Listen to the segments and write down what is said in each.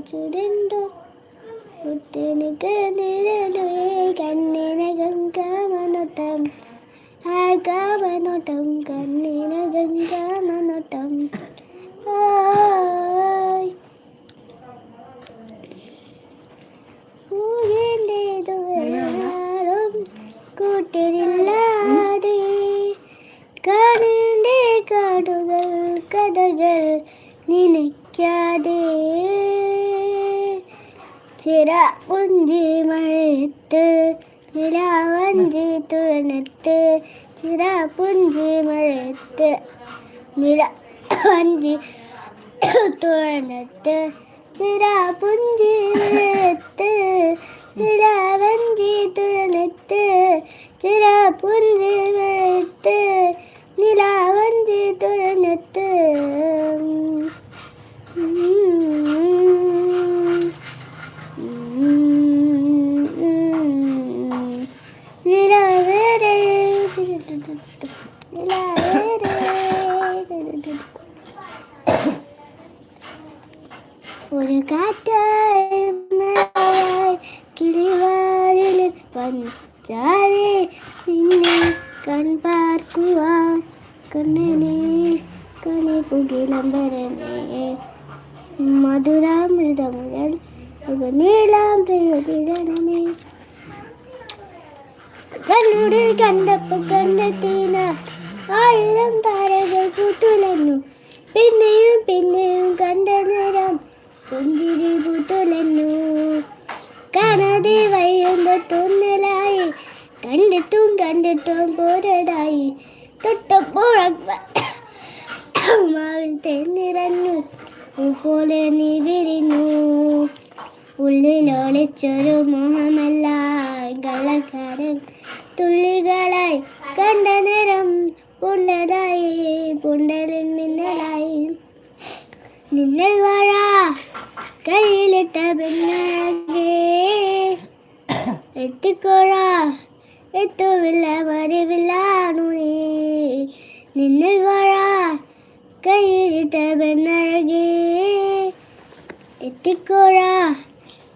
ചുരുണ്ടോ. കുട്ടിനുക്ക് നിഴലുവേ കണ്ണിനകം കാമനോട്ടം. ആ കാമനോട്ടം കണ്ണിനകം കാമനോട്ടം. ചിറ പുഞ്ചി മഴയത്ത് നിലാവഞ്ചി തുഴനത്ത് ചിറ പുഞ്ചി മഴയത്ത് നില വഞ്ചി തുഴനത്ത് പുഞ്ചി മഴയത്ത് നിലാവഞ്ചി തുഴനത്ത് ചിറ പുഞ്ചി മഴയത്ത് നിലാവഞ്ചി തുഴനത്ത് നിലാവേറെ നിലാവേറെ ഒരു കാറ്റായി മഴയായി കിളിവാതിൽ പഞ്ചാരെ നിന്നെ കൺപാർക്കുവാൻ കണ്ണനെ കണി പുകിലംബരനെ മധുരാമൃതമുതൽ നീളാം പ്രിയതിരണമേ കണ്ണൂരിൽ കണ്ടപ്പോ കണ്ടെത്തിന ആയിരം താരകൾ പൂത്തുലഞ്ഞു. പിന്നെയും പിന്നെയും കണ്ട നേരം പുഞ്ചിരി പൂത്തുലഞ്ഞു. കാണാതെ വയ്യുന്ന തോന്നലായി. കണ്ടിട്ടും കണ്ടിട്ടും പോരടായി തൊട്ടപ്പോൾ മാവിൽ തേന്നിറഞ്ഞു പോലെ നീ വിരിഞ്ഞു ഉള്ളിലൊളിച്ചൊരു മോഹമല്ല കള്ളക്കാരൻ തുള്ളികളായി കണ്ട നേരം പുണ്ടതായി പുണ്ടലിൻ മിന്നലായി. നിന്നൽ വാഴ കയ്യിലിട്ട പിന്നഴകേ എത്തിക്കോഴ എത്തുവില്ല മറിവില്ലാണു നീ നിന്നൽ വാഴ കയ്യിലിട്ട പെണ്ണഴകേ എത്തിക്കോഴാ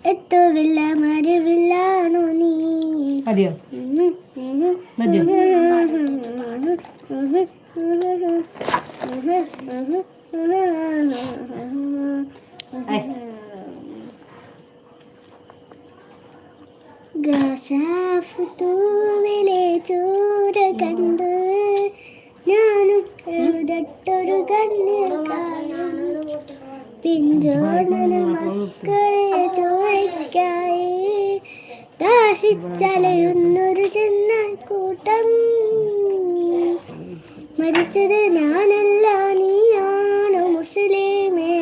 എത്തുവില്ല മറിവില്ലാണു നീ മതിയോ മതിയോ ദാഹിച്ചലയുന്നൊരു കൂട്ടം. മരിച്ചത് ഞാനല്ല നീയാണ് മുസ്ലിമേ?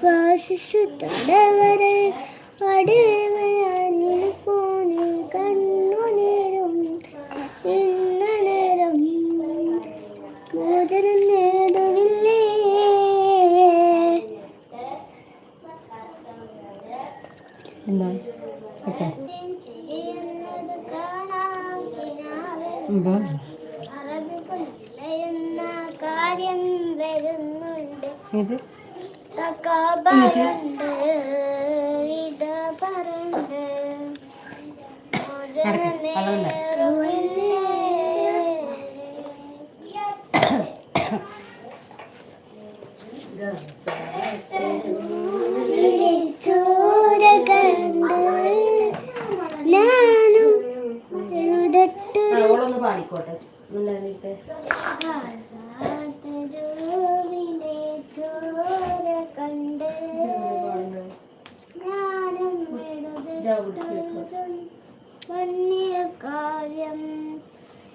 ഫാസിസ് തടവരെ അടിമയാനിൽ കാര്യം വരുന്നുണ്ട്. ഇത് ഇത് പറണ്ട് പാടിക്കോട്ടെ. കാവ്യം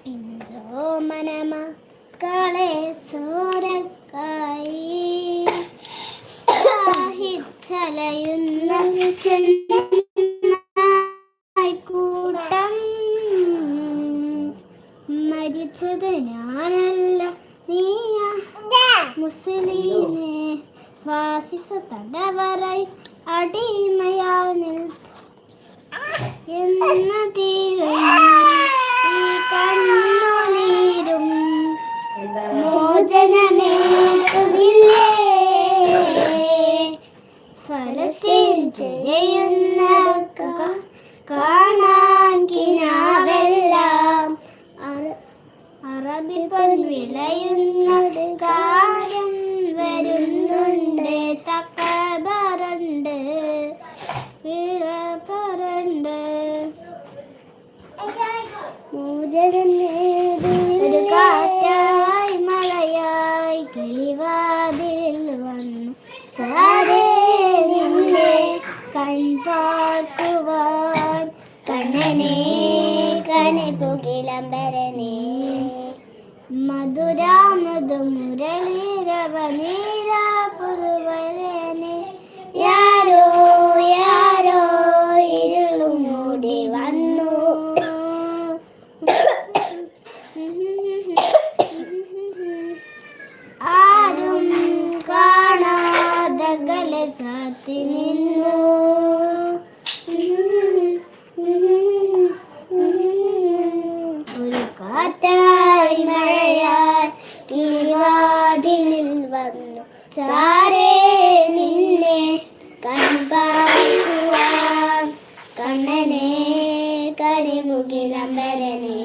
പിഞ്ചോ മനമക്കളെ ചോരക്കായി. ചലയുന്ന ചെന്നായിക്കൂട്ടം മുസ്ലിമേ വാസിസ തടവറായി അടിമയാൽ നിൽ എന്ന തീരും കണ്ണുനീരും. മോചനമേക്കുന്നില്ലേ ഫലസ്തീൻ ജയയും കനകനെ കനകുകിലംബരനെ മധുരാമൃത മുരളീരവനേ മുകിലംബരനെ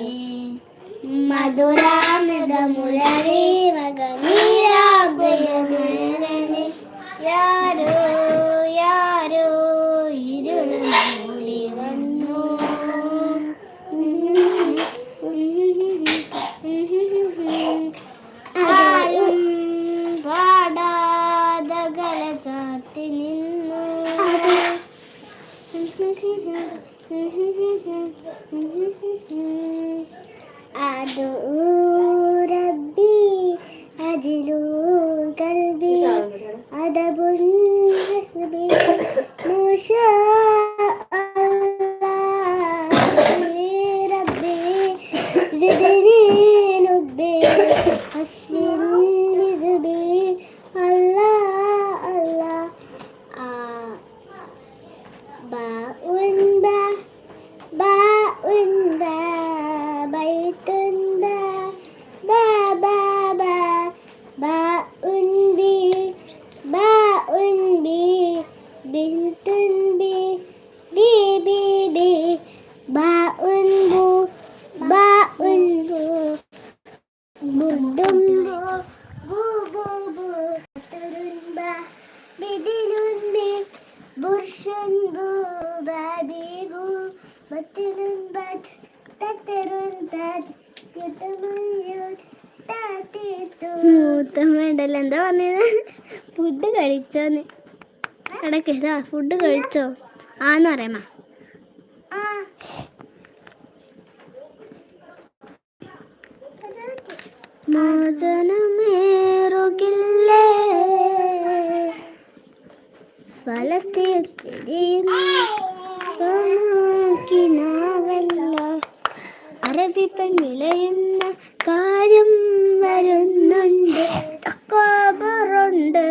മധുരാമൃത മുരളി മകനീരാ പ്രിയ Yaaro kurşun bu babi bu batırın bat tatırın tat മൂത്തമ്മയുണ്ടല്ലോ എന്താ പറഞ്ഞത്? ഫുഡ് കഴിച്ചോന്ന്. ഇടയ്ക്ക് ഇതാ ഫുഡ് കഴിച്ചോ? ആന്ന് പറയാമ മോചനമേറുകില്ലേ? വലത്തെ തിരിയുന്ന അറബി പെൺ പെൺവിളയുന്ന കാര്യം വരുന്നുണ്ട്. തക്കോബറുണ്ട്